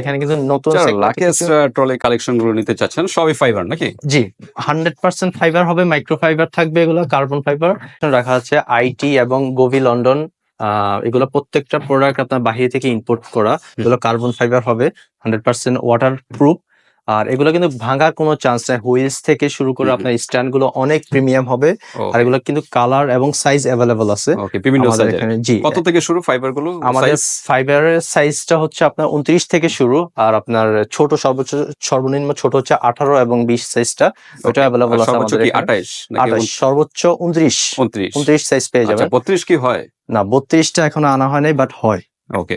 Speaker 1: এখানে কিন্তু নতুন
Speaker 2: লাকেস্ট ট্রলি কালেকশনগুলো নিতে চাচ্ছেন সবই ফাইবার নাকি?
Speaker 1: জি হান্ড্রেড পার্সেন্ট ফাইবার হবে মাইক্রো ফাইবার থাকবে এগুলো কার্বন ফাইবার রাখা আছে আইটি এবং গোভি লন্ডন এগুলো প্রত্যেকটা প্রোডাক্ট আপনার বাহিরে থেকে ইম্পোর্ট করা। এগুলো কার্বন ফাইবার হবে হান্ড্রেড পার্সেন্ট ওয়াটার প্রুফ আর এগুলো কিন্তু ভাঙার কোনো চান্স নাই। হুইলস থেকে শুরু করে আপনার স্ট্যান্ডগুলো অনেক প্রিমিয়াম হবে। আর এগুলো কিন্তু কালার এবং সাইজ অ্যাভেলেবল আছে।
Speaker 2: বিভিন্ন
Speaker 1: জি।
Speaker 2: কত থেকে শুরু ফাইবারগুলো?
Speaker 1: আমাদের? ফাইবারের সাইজটা হচ্ছে আপনার উনত্রিশ থেকে শুরু। আর আপনার ছোট সর্বোচ্চ সর্বনিম্ন ছোট হচ্ছে আঠারো এবং বিশ সাইজটা ওটা অ্যাভেলেবল আছে আমাদের।
Speaker 2: আঠাইশ
Speaker 1: সর্বোচ্চ উনত্রিশ।
Speaker 2: উনত্রিশ।
Speaker 1: সাইজ পেয়ে
Speaker 2: আচ্ছা
Speaker 1: যাবেন।
Speaker 2: বত্রিশ কি হয়?
Speaker 1: না বত্রিশটা এখনও আনা হয় নাই বাট হয়।
Speaker 2: ওকে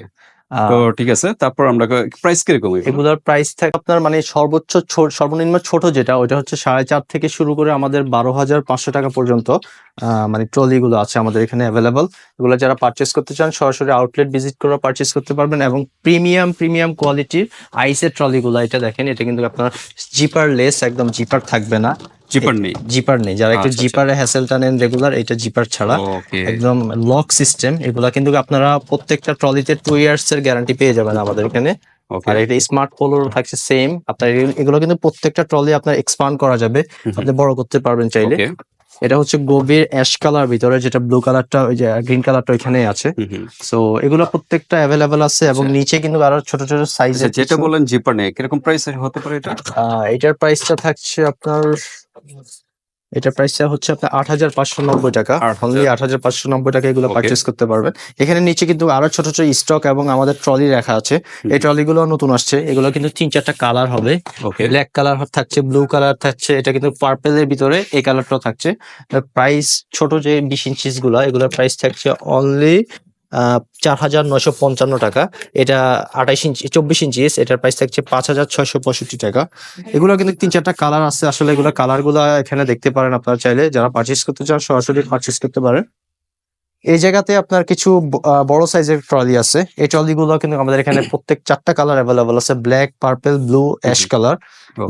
Speaker 2: তো ঠিক আছে তারপর আমরা প্রাইস কীরকম এগুলো?
Speaker 1: এগুলোর প্রাইস থাকে আপনার মানে সর্বোচ্চ সর্বনিম্ন ছোট যেটা ওটা হচ্ছে সাড়ে চার থেকে শুরু করে আমাদের বারো হাজার পাঁচশো টাকা পর্যন্ত মানে ট্রলি গুলো আছে আমাদের এখানে অ্যাভেলেবল এগুলো যারা পারচেস করতে চান সরাসরি আউটলেট ভিজিট করে পারচেস করতে পারবেন এবং প্রিমিয়াম প্রিমিয়াম কোয়ালিটির আইসের ট্রলি গুলো এটা দেখেন এটা কিন্তু আপনার জিপার লেস একদম জিপার থাকবে না
Speaker 2: জিপার নেই।
Speaker 1: জিপার নেই। যারা একটু
Speaker 2: আচ্ছা, আচ্ছা।
Speaker 1: জিপারে হ্যাসেলটা নেন রেগুলার এটা জিপার ছাড়া একদম লক সিস্টেম এগুলা কিন্তু আপনারা প্রত্যেকটা ট্রলিতে টু ইয়ার্স এর গ্যারান্টি পেয়ে যাবেন আমাদের এখানে। আর এটা স্মার্ট পোলোর থাকছে সেম আপনার এগুলো- কিন্তু প্রত্যেকটা ট্রলি আপনার এক্সপান্ড করা যাবে। আপনি বড় করতে পারবেন চাইলে। এটা হচ্ছে গভীর অ্যাশ কালার ভিতরে যেটা ব্লু কালারটা ওই যে গ্রিন কালারটা ওইখানে আছে। সো এগুলো প্রত্যেকটা অ্যাভেলেবেল আছে এবং
Speaker 2: আচ্ছা।
Speaker 1: নিচে কিন্তু আরও ছোট ছোট সাইজের
Speaker 2: আচ্ছা, যেটা বললেন জিপার নেই কীরকম প্রাইস হতে পারে এটা?
Speaker 1: এটার প্রাইসটা থাকছে আপনার এটার প্রাইসটা হচ্ছে আপনার আট হাজার পাঁচশো নব্বই টাকা।
Speaker 2: 8,000
Speaker 1: অনলি আট হাজার পাঁচশো নব্বই টাকা এগুলো পারচেস করতে পারবেন। এখানে নিচে কিন্তু আরও ছোট ছোট স্টক এবং আমাদের ট্রলি রাখা আছে। এই ট্রলিগুলো নতুন আসছে। এগুলো কিন্তু তিন চারটা কালার হবে।
Speaker 2: ওকে
Speaker 1: ব্ল্যাক কালার থাকছে ব্লু কালার থাকছে এটা কিন্তু পার্পেলের ভিতরে এই কালারটাও থাকছে। প্রাইস ছোট যে বিশ ইঞ্চিসগুলা এগুলোর প্রাইস থাকছে অনলি চার হাজার নয়শো পঞ্চান্ন টাকা। এটা আঠাইশ ইঞ্চি চব্বিশ ইঞ্চিস এটার প্রাইস থাকছে পাঁচ হাজার ছয়শো পঁয়ষট্টি টাকা। এগুলো কিন্তু তিন চারটা কালার আছে। আসলে এগুলো কালারগুলো এখানে দেখতে পারেন আপনারা চাইলে। যারা পারচেস করতে চান সরাসরি পারচেস করতে পারেন। এই জায়গাতে আপনার কিছু বড় সাইজের ট্রলি আছে। এই ট্রলি গুলো কিন্তু আমাদের এখানে প্রত্যেক চারটা কালার অ্যাভেলেবল আছে। Black purple blue ash colour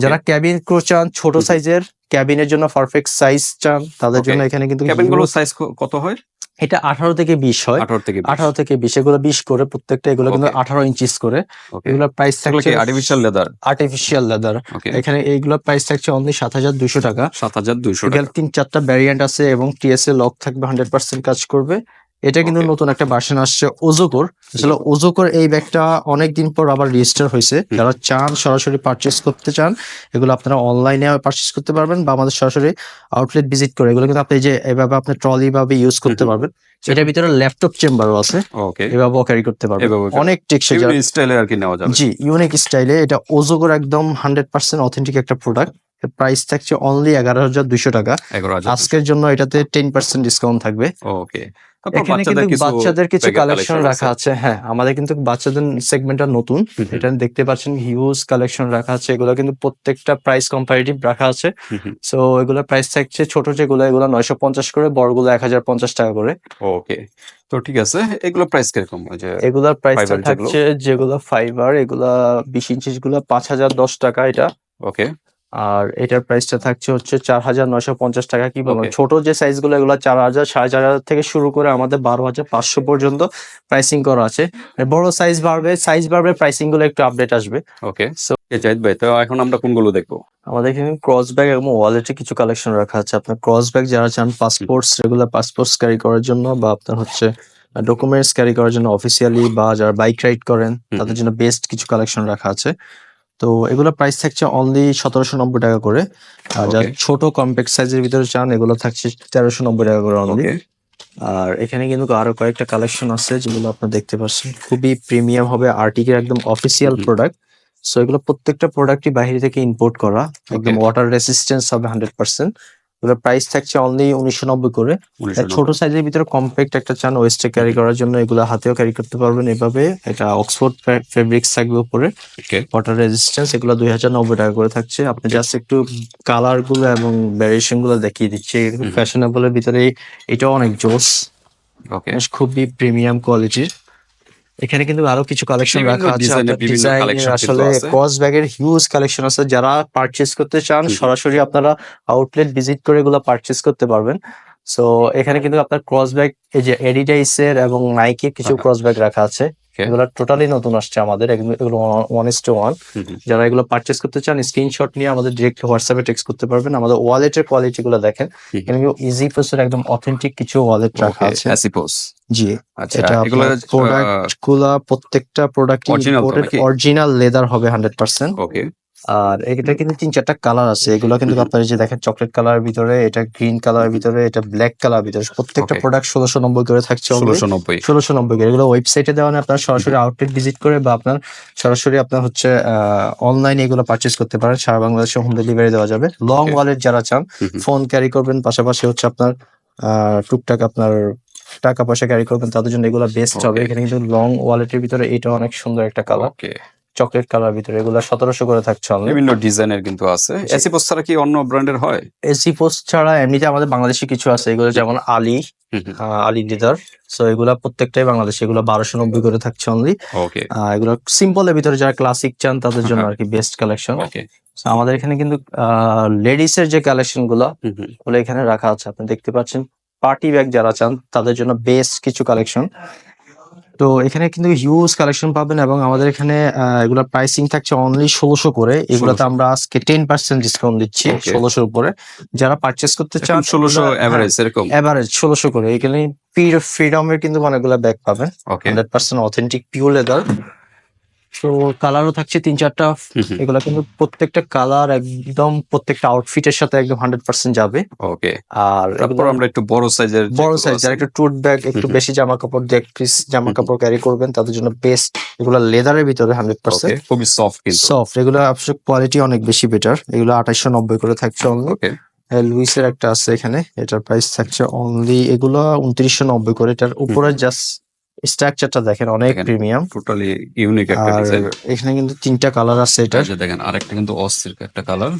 Speaker 1: যারা ক্যাবিন ক্রো চান ছোট সাইজের ক্যাবিনের জন্য পারফেক্ট সাইজ চান তাদের জন্য এখানে কিন্তু ক্যাবিনগুলো
Speaker 2: সাইজ কত হয়?
Speaker 1: এটা আঠারো থেকে বিশ হয়।
Speaker 2: আঠারো থেকে
Speaker 1: আঠারো থেকে বিশ এগুলো বিশ করে প্রত্যেকটা এগুলো কিন্তু আঠারো ইঞ্চিস করে।
Speaker 2: এগুলো
Speaker 1: এগুলোর প্রাইস থাকছে
Speaker 2: আর্টিফিশিয়াল লেদার
Speaker 1: আর্টিফিশিয়াল লেদার এখানে এইগুলোর প্রাইস থাকছে অনলি সাত হাজার দুইশো টাকা।
Speaker 2: সাত হাজার দুইশো
Speaker 1: তিন চারটা ভ্যারিয়েন্ট আছে এবং টিএসএ লক থাকবে হান্ড্রেড পার্সেন্ট কাজ করবে। এটা কিন্তু নতুন একটা ভার্সন আসছে ওজোকোর আসলে ওজোকোর এই ব্যাগটা অনেকদিন পর আবার রেজিস্টার হয়েছে। যারা চান সরাসরি পারচেস করতে চান এগুলো আপনারা অনলাইনে পারচেস করতে পারবেন বা আমাদের সরাসরি আউটলেট ভিজিট করে। এগুলো কিন্তু আপনি যে এভাবে আপনি ট্রলি ভাবে ইউজ করতে পারবেন। এটার ভিতরে ল্যাপটপ চেম্বারও আছে।
Speaker 2: ওকে
Speaker 1: এভাবেও ক্যারি করতে পারবেন। অনেক টেকসই
Speaker 2: স্টাইলে আর কি নেওয়া যাবে।
Speaker 1: জি ইউনিক স্টাইলে এটা ওজোকোর একদম হান্ড্রেড পার্সেন্ট অথেন্টিক একটা প্রোডাক্ট প্রাইস থাকছে অনলি এগারো হাজার দুইশো টাকা। আজকের জন্য এটাতে টেন পার্সেন্ট ডিসকাউন্ট থাকবে।
Speaker 2: ওকে
Speaker 1: এখানে কিন্তু বাচ্চাদের কিছু কালেকশন রাখা আছে? হ্যাঁ। আমাদের কিন্তু বাচ্চাদের সেগমেন্টটা নতুন। এটা দেখতে পাচ্ছেন হিউজ কালেকশন রাখা আছে। এগুলো কিন্তু প্রত্যেকটা প্রাইস কম্পারেটিভ রাখা আছে। সো এগুলো প্রাইস থাকছে ছোট যেগুলো এগুলো নয়শো পঞ্চাশ করে বড়গুলো এক হাজার পঞ্চাশ টাকা করে।
Speaker 2: ওকে তো ঠিক আছে এগুলো প্রাইস কীরকম?
Speaker 1: এগুলার প্রাইস
Speaker 2: যেগুলো?
Speaker 1: থাকছে যেগুলো ফাইবার এগুলা বিশ ইঞ্চিসগুলো পাঁচ হাজার দশ টাকা এটা।
Speaker 2: ওকে
Speaker 1: আর এটার প্রাইসটা থাকছে হচ্ছে চার হাজার নয়শো পঞ্চাশ টাকা কি বলব? ছোট যে সাইজগুলো এগুলো চার হাজার সাড়ে চার হাজার থেকে শুরু করে আমাদের বারো হাজার পাঁচশো পর্যন্ত প্রাইসিং করা আছে। বড় সাইজ বাড়বে সাইজ বাড়বে প্রাইসিংগুলো একটু আপডেট আসবে।
Speaker 2: ওকে জাহিদ ভাই তো এখন আমরা কোনগুলো দেখব?
Speaker 1: আমাদের এখানে ক্রস ব্যাগ এবং ওয়ালেটে কিছু কালেকশন রাখা আছে। আপনার ক্রস ব্যাগ যারা চান পাসপোর্টস রেগুলার পাসপোর্টস ক্যারি করার জন্য বা আপনার হচ্ছে ডকুমেন্টস ক্যারি করার জন্য অফিসিয়ালি বা যারা বাইক রাইড করেন তাদের জন্য বেস্ট কিছু কালেকশন রাখা আছে। তো এগুলো প্রাইস থাকছে অনলি সতেরোশো নব্বই টাকা করে। আর যারা. ছোট কম্প্যাক্ট সাইজের ভিতরে চান এগুলো থাকছে তেরোশো নব্বই টাকা করে অনলি আর এখানে কিন্তু আরও কয়েকটা কালেকশন আছে যেগুলো আপনারা দেখতে পাচ্ছেন। খুবই প্রিমিয়াম হবে আর্টিকের একদম অফিসিয়াল প্রোডাক্ট সো এগুলো প্রত্যেকটা প্রোডাক্টই বাইরে থেকে ইম্পোর্ট করা। একদম ওয়াটার রেসিস্টেন্স হবে হান্ড্রেড পার্সেন্ট এগুলোর প্রাইস থাকছে অনলি উনিশশো নব্বই করে। ছোট সাইজের ভিতরে কম্প্যাক্ট একটা চান ওয়েস্টে ক্যারি করার জন্য এগুলো হাতেও ক্যারি করতে পারবেন। এভাবে এটা অক্সফোর্ড ফেব্রিক্স থাকবে উপরে। ওয়াটার রেজিস্ট্যান্স এগুলো দুই হাজার নব্বই টাকা করে থাকছে। আপনি জাস্ট একটু কালারগুলো এবং ভ্যারিয়েশনগুলো দেখিয়ে দিচ্ছে।
Speaker 2: হুম।
Speaker 1: ফ্যাশনেবলের ভিতরে এটাও অনেক জোস।
Speaker 2: ওকে
Speaker 1: খুবই প্রিমিয়াম কোয়ালিটির এখানে কিন্তু আরও কিছু কালেকশন রাখা আছে আসলে কস ব্যাগের হিউজ কালেকশন আছে। যারা পারচেজ করতে চান সরাসরি আপনারা আউটলেট ভিজিট করে এগুলো পারচেজ করতে পারবেন। সো এখানে কিন্তু আপনার ক্রস ব্যাগ এই যে এডিডাইস এর এবং নাইকের কিছু। ক্রস ব্যাগ রাখা আছে। এগুলো টোটালি নতুন আসছে আমাদের। এগুলো- ওয়ান ইস টু ওয়ান যারা এগুলো পারচেজ করতে চান স্ক্রিনশট নিয়ে আমাদের ডিরেক্ট হোয়াটসঅ্যাপে টেক্সট করতে পারবেন। আমাদের ওয়ালেটের কোয়ালিটি গুলো দেখেন। এখানে ইজি প্রসেসর একদম অথেন্টিক কিছু ওয়ালেট রাখা আছে।
Speaker 2: অ্যাসিপোস
Speaker 1: জি।
Speaker 2: আচ্ছা
Speaker 1: এটা
Speaker 2: এগুলো
Speaker 1: প্রোডাক্টগুলা প্রত্যেকটা প্রোডাক্ট? অরিজিনাল লেদার হবে হান্ড্রেড পার্সেন্ট
Speaker 2: ওকে
Speaker 1: আর এটা কিন্তু তিন চারটা কালার আছে। এগুলো কিন্তু। আপনারা যে দেখেন চকলেট কালার ভিতরে এটা গ্রিন কালার ভিতরে এটা ব্ল্যাক কালার ভিতরে প্রত্যেকটা প্রোডাক্ট ষোলোশো নব্বই করে থাকছে
Speaker 2: ষোলোশো নব্বই।
Speaker 1: ষোলোশো নব্বই করে। এগুলো ওয়েবসাইটে দেওয়া আপনার সরাসরি আউটলেট ভিজিট করে বা আপনার সরাসরি আপনার হচ্ছে অনলাইনে এগুলো পারচেস করতে পারেন। সারা বাংলাদেশে হোম ডেলিভারি দেওয়া যাবে। লং. ওয়ালেট যারা চান। ফোন ক্যারি করবেন পাশাপাশি হচ্ছে আপনার আহ, টুকটাক আপনার টাকা পয়সা ক্যারি করবেন তাদের জন্য এগুলো বেস্ট হবে। এখানে কিন্তু লং ওয়ালেটের ভিতরে এটা অনেক সুন্দর একটা কালার চকলেট কালার ভিতরে এগুলো সতেরোশো করে থাকছে
Speaker 2: বিভিন্ন ডিজাইনের কিন্তু আছে। অ্যাসিপোস ছাড়া কি অন্য ব্র্যান্ডের হয়?
Speaker 1: এসি পোস্ট ছাড়া এমনিতে আমাদের বাংলাদেশে কিছু আছে এগুলো যেমন আলী আলী লিদার সো এগুলা প্রত্যেকটাই বাংলাদেশে এগুলো বারোশো নব্বই করে থাকছে অনলি
Speaker 2: ওকে
Speaker 1: এগুলো সিম্পলের ভিতরে যারা ক্লাসিক চান তাদের জন্য। আর কি বেস্ট কালেকশন
Speaker 2: ওকে
Speaker 1: আমাদের এখানে কিন্তু লেডিস এর যে কালেকশনগুলো এখানে রাখা আছে। আপনি দেখতে পাচ্ছেন পার্টি ব্যাগ যারা চান তাদের জন্য বেস্ট কিছু কালেকশন তো এখানে কিন্তু হিউজ কালেকশন পাবেন এবং আমাদের এখানে এগুলা প্রাইসিং থাকছে অনলি ষোলোশো করে। এগুলাতে আমরা আজকে টেন পার্সেন্ট ডিসকাউন্ট দিচ্ছি
Speaker 2: ষোলোশো
Speaker 1: ষোলোশোর উপরে। যারা পারচেস করতে চান
Speaker 2: ষোলোশো এভারেজ এরকম?
Speaker 1: এভারেজ ষোলোশো করে। এখানে ফ্রিডমের কিন্তু অনেকগুলো ব্যাগ পাবেন। Hundred percent authentic pure leather তো কালারও থাকছে তিন চারটা। এগুলা কিন্তু প্রত্যেকটা কালার একদম প্রত্যেকটা আউটফিটের সাথে একদম হান্ড্রেড পার্সেন্ট যাবে।
Speaker 2: ওকে
Speaker 1: আর
Speaker 2: তারপর আমরা একটু বড় সাইজের
Speaker 1: বড় সাইজ যারা একটু টুট ব্যাগ একটু বেশি জামা কাপড় দেখ পিস জামা কাপড় ক্যারি করবেন তাদের জন্য বেস্ট এগুলো লেদারের ভিতরে হান্ড্রেড পার্সেন্ট
Speaker 2: খুবই সফট কিন্তু।
Speaker 1: সফট এগুলো আসলে কোয়ালিটি অনেক বেশি বেটার এগুলো আঠাইশো নব্বই করে থাকছে
Speaker 2: ওকে
Speaker 1: লুইসের একটা আছে এখানে এটার প্রাইস থাকছে অনলি এগুলো উনত্রিশশো নব্বই করে। এটার উপরে জাস্ট স্ট্রাকচারটা দেখেন অনেক প্রিমিয়াম
Speaker 2: টোটালি ইউনিক একটা ডিজাইন
Speaker 1: এখানে কিন্তু তিনটা কালার আছে এটা।
Speaker 2: দেখেন আরেকটা কিন্তু অস্থির একটা কালার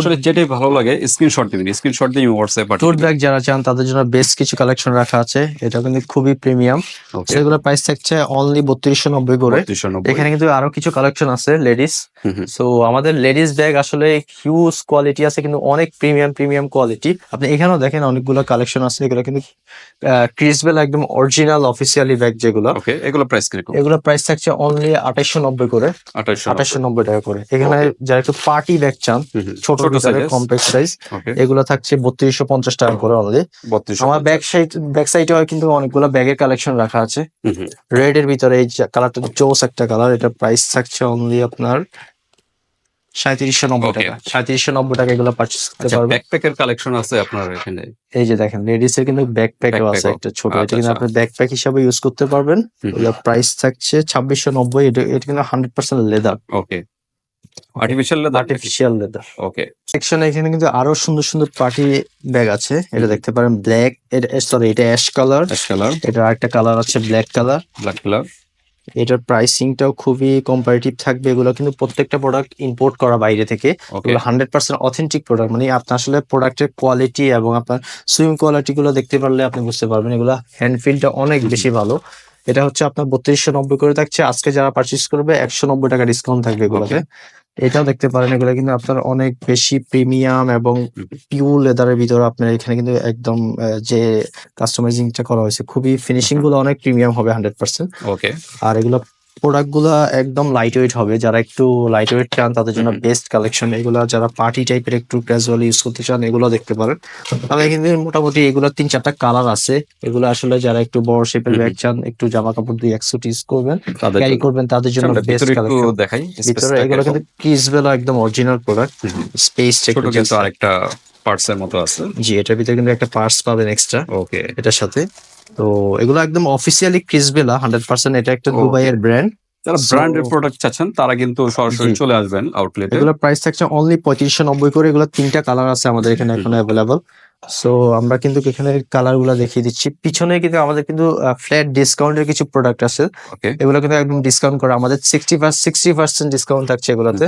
Speaker 2: আসলে যেটাই ভালো লাগে স্ক্রিনশট দিবেন স্ক্রিনশট দিয়ে হোয়াটসঅ্যাপ পাঠিয়ে
Speaker 1: ব্যাগ যারা চান তাদের জন্য বেশ কিছু কালেকশন রাখা আছে। এটা কিন্তু খুবই প্রিমিয়াম এগুলো প্রাইস থাকছে অনলি বত্রিশশো নব্বই করে।
Speaker 2: বত্রিশশো নব্বই।
Speaker 1: এখানে কিন্তু আরও কিছু কালেকশন আছে লেডিস। সো আমাদের লেডিস ব্যাগ আসলে হিউজ কোয়ালিটি আছে কিন্তু অনেক প্রিমিয়াম প্রিমিয়াম কোয়ালিটি আপনি এখানেও দেখেন অনেকগুলো কালেকশন আছে এগুলো কিন্তু ক্রিসবেল একদম অরিজিনাল অফিসিয়ালি ব্যাগ যেগুলো।
Speaker 2: ওকে এগুলো প্রাইস কীরকম?
Speaker 1: এগুলো প্রাইস থাকছে অনলি আঠাইশো নব্বই করে।
Speaker 2: আঠাশশো
Speaker 1: আঠাশশো নব্বই টাকা করে। এখানে যারা একটু পার্টি ব্যাগ চান ছোট
Speaker 2: ছোট সাইজ
Speaker 1: কম্প্যাক্ট সাইজ এগুলো থাকছে বত্রিশশো পঞ্চাশ টাকা করে অনলি আমার ব্যাক সাইড ব্যাক সাইডে কিন্তু অনেকগুলো ব্যাগের কালেকশন রাখা আছে। রেড এর ভিতরে এই কালারটা জোস একটা কালার এটা প্রাইস থাকছে অনলি আপনার সাঁত্রিশশো নব্বই টাকা। সাঁত্রিশশো নব্বই টাকা এগুলো পারচেস করতে
Speaker 2: আচ্ছা
Speaker 1: পারবেন।
Speaker 2: ব্যাকপ্যাকের কালেকশন আছে আপনার এখানে?
Speaker 1: এই যে দেখেন লেডিস এর কিন্তু ব্যাকপ্যাকও আছে একটা ছোট। এটা
Speaker 2: আচ্ছা,
Speaker 1: কিন্তু
Speaker 2: আচ্ছা।
Speaker 1: আপনি ব্যাকপ্যাক হিসাবে ইউজ করতে পারবেন। এগুলো প্রাইস থাকছে ছাব্বিশশো নব্বই। এটা এটা কিন্তু hundred percent leather
Speaker 2: okay artificial leather
Speaker 1: artificial leather
Speaker 2: okay
Speaker 1: সেকশনে এখানে কিন্তু আরও সুন্দর সুন্দর পার্টি ব্যাগ আছে। এটা দেখতে পারেন ব্ল্যাক এটা সরি এটা অ্যাশ কালার
Speaker 2: অ্যাশ কালার
Speaker 1: এটা আরেকটা কালার আছে ব্ল্যাক কালার
Speaker 2: ব্ল্যাক কালার
Speaker 1: এটার প্রাইসিংটাও খুবই কম্পারেটিভ থাকবে এগুলো কিন্তু প্রত্যেকটা প্রোডাক্ট ইম্পোর্ট করা বাইরে থেকে। এগুলো হান্ড্রেড পার্সেন্ট অথেন্টিক প্রোডাক্ট মানে আপনার আসলে প্রোডাক্টের কোয়ালিটি এবং আপনার সুইং কোয়ালিটি গুলো দেখতে পারলে আপনি বুঝতে পারবেন এগুলো হ্যান্ডফিলটা অনেক বেশি ভালো। এটা হচ্ছে আপনার বত্রিশশো নব্বই করে থাকছে। আজকে যারা পারচেস করবে একশো নব্বই টাকা ডিসকাউন্ট থাকবে এগুলোতে। এটাও দেখতে পারেন এগুলো কিন্তু আপনার অনেক বেশি প্রিমিয়াম এবং পিওর লেদারের ভিতরে আপনার এখানে কিন্তু একদম যে কাস্টমাইজিংটা করা হয়েছে খুবই ফিনিশিংগুলো অনেক প্রিমিয়াম হবে হান্ড্রেড পার্সেন্ট
Speaker 2: ওকে
Speaker 1: আর এগুলো প্রোডাক্টগুলো একদম লাইট ওয়েট হবে। যারা একটু লাইট ওয়েট চান তাদের জন্য বেস্ট কালেকশন এগুলো যারা পার্টি টাইপের একটু ক্যাজুয়াল ইউজ করতে চান এগুলো দেখতে পারেন। তাহলে কিন্তু মোটামুটি এগুলো তিন চারটা কালার আছে। এগুলো আসলে যারা একটু বড় শেপের ব্যাগ চান একটু জামা কাপড় দিয়ে একসুট ইউজ করবেন ক্যারি। করবেন তাদের জন্য বেস্ট কালেকশন
Speaker 2: দেখাই
Speaker 1: ভিতরে এগুলো। কিন্তু কিসবেলা একদম অরিজিনাল প্রোডাক্ট স্পেস
Speaker 2: ছোট কিন্তু আরেকটা পার্টস এর মতো আছে।
Speaker 1: জি এটার ভিতরে কিন্তু একটা পার্টস পাবেন এক্সট্রা
Speaker 2: ওকে
Speaker 1: এটার সাথে। তো এগুলো একদম অফিসিয়ালি ক্রিসবেলা হান্ড্রেড পার্সেন্ট এটা একটা. দুবাইয়ের ব্র্যান্ড
Speaker 2: যারা ব্র্যান্ডের প্রোডাক্ট চাচ্ছেন তারা কিন্তু সরাসরি চলে আসবেন আউটলেটে
Speaker 1: এগুলোর প্রাইস থাকছে অনলি পঁয়ত্রিশশো নব্বই করে এগুলো তিনটা কালার আছে আমাদের এখানে এখন অ্যাভেলেবল সো আমরা কিন্তু এখানে কালারগুলা দেখিয়ে দিচ্ছি। পিছনে কিন্তু আমাদের কিন্তু ফ্ল্যাট ডিসকাউন্টের কিছু প্রোডাক্ট আছে। এগুলো কিন্তু একদম ডিসকাউন্ট করা। আমাদের সিক্সটি সিক্সটি পার্সেন্ট ডিসকাউন্ট থাকছে এগুলোতে।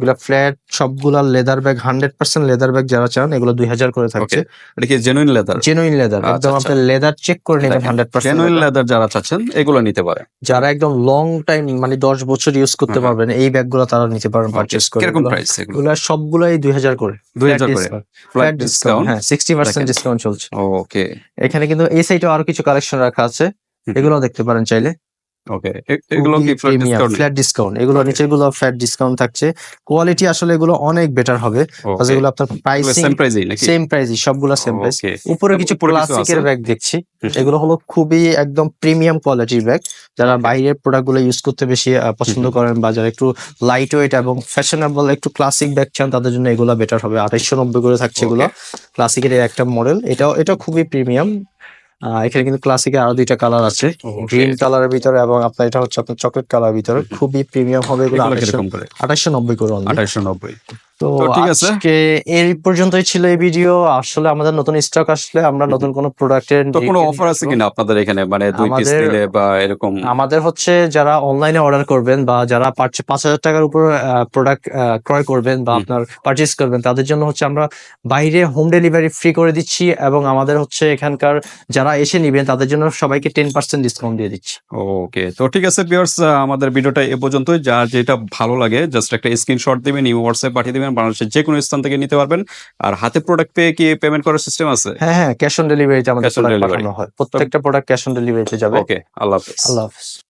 Speaker 1: এগুলো ফ্ল্যাট সবগুলা leather bag hundred percent leather bag যারা চান এগুলো দুই হাজার করে থাকছে।
Speaker 2: এটা কি জেনুইন লেদার
Speaker 1: জেনুইন লেদার
Speaker 2: আচ্ছা,
Speaker 1: একদম
Speaker 2: আচ্ছা।
Speaker 1: আপনার লেদার চেক করে নেবেন হান্ড্রেড পার্সেন্ট
Speaker 2: জেনুইন লেদার যারা চাচ্ছেন এগুলো নিতে পারে
Speaker 1: যারা একদম লং টাইম মানে দশ বছর ইউজ করতে পারবেন এই ব্যাগ ব্যাগগুলো তারা নিতে পারবেন পারচেস করে।
Speaker 2: কীরকম প্রাইস এগুলো?
Speaker 1: সবগুলাই দুই হাজার করে।
Speaker 2: দুই হাজার করে?
Speaker 1: ফ্ল্যাট ডিসকাউন্ট হ্যাঁ সিক্সটি পার্সেন্ট ডিসকাউন্ট চলছে।
Speaker 2: ওকে
Speaker 1: এখানে কিন্তু এই সাইডে আরও কিছু কালেকশন রাখা আছে। এগুলো দেখতে পারেন চাইলে।
Speaker 2: ওকে এগুলো কি ফ্ল্যাট ডিসকাউন্ট
Speaker 1: এগুলো নিচেরগুলো ফ্ল্যাট ডিসকাউন্ট থাকছে। কোয়ালিটি আসলে এগুলো অনেক বেটার হবে যেগুলো আপনার প্রাইসিং
Speaker 2: সেম প্রাইসই নাকি?
Speaker 1: সেম প্রাইসই সবগুলো সেম প্রাইস উপরে কিছু? ব্যাগ দেখছি। এগুলো হলো খুবই একদম প্রিমিয়াম কোয়ালিটির ব্যাগ যারা বাইরের প্রোডাক্টগুলো ইউজ করতে বেশি পছন্দ করেন বা যারা একটু লাইট ওয়েট এবং ফ্যাশনেবল একটু ক্লাসিক ব্যাগ চান তাদের জন্য এগুলো বেটার হবে। আঠাইশশো নব্বই করে থাকছে এগুলো। ক্লাসিকের একটা মডেল এটাও এটা খুবই প্রিমিয়াম এখানে কিন্তু ক্লাসিকে আরও দুইটা কালার আছে। গ্রিন কালারের ভিতরে এবং আপনার এটা হচ্ছে আপনার চকলেট কালার ভিতরে। খুবই প্রিমিয়াম হবে এগুলো আঠাশশো নব্বই করে
Speaker 2: আঠাশশো নব্বই।
Speaker 1: তো
Speaker 2: ঠিক আছে।
Speaker 1: আজকে এই পর্যন্তই ছিল এই ভিডিও আসলে আমাদের নতুন স্টক আসলে আমরা নতুন কোনো প্রোডাক্টের
Speaker 2: তো কোনো অফার আছে কিনা আপনাদের এখানে? মানে দুই পিস নিলে বা এরকম?
Speaker 1: আমাদের হচ্ছে যারা অনলাইনে অর্ডার করবেন বা যারা পাঁচ পাঁচ হাজার টাকার উপর প্রোডাক্ট ক্রয় করবেন বা আপনার পারচেস করবেন তাদের জন্য হচ্ছে আমরা বাইরে হোম ডেলিভারি ফ্রি করে দিচ্ছি এবং আমাদের হচ্ছে এখানকার যারা এসে নিবেন তাদের জন্য সবাইকে টেন পার্সেন্ট ডিসকাউন্ট দিয়ে দিচ্ছি।
Speaker 2: ওকে তো ঠিক আছে ভিউয়ার্স আমাদের ভিডিওটা এ পর্যন্তই। যার যেটা ভালো লাগে জাস্ট একটা স্ক্রিনশট দিবেন ইউ হোয়াটসঅ্যাপ পাঠিয়ে দিবেন বাংলাদেশের যে কোনো স্থান থেকে নিতে পারবেন। আর হাতে প্রোডাক্ট পেয়ে কি পেমেন্ট করার সিস্টেম আছে?
Speaker 1: হ্যাঁ হ্যাঁ ক্যাশ অন ডেলিভারিতে আমাদের
Speaker 2: প্রোডাক্ট
Speaker 1: পাঠানো হয়। প্রত্যেকটা প্রোডাক্ট ক্যাশ অন ডেলিভারিতে যাবে।
Speaker 2: ওকে আল্লাহ হাফেজ।
Speaker 1: আল্লাহ হাফিজ।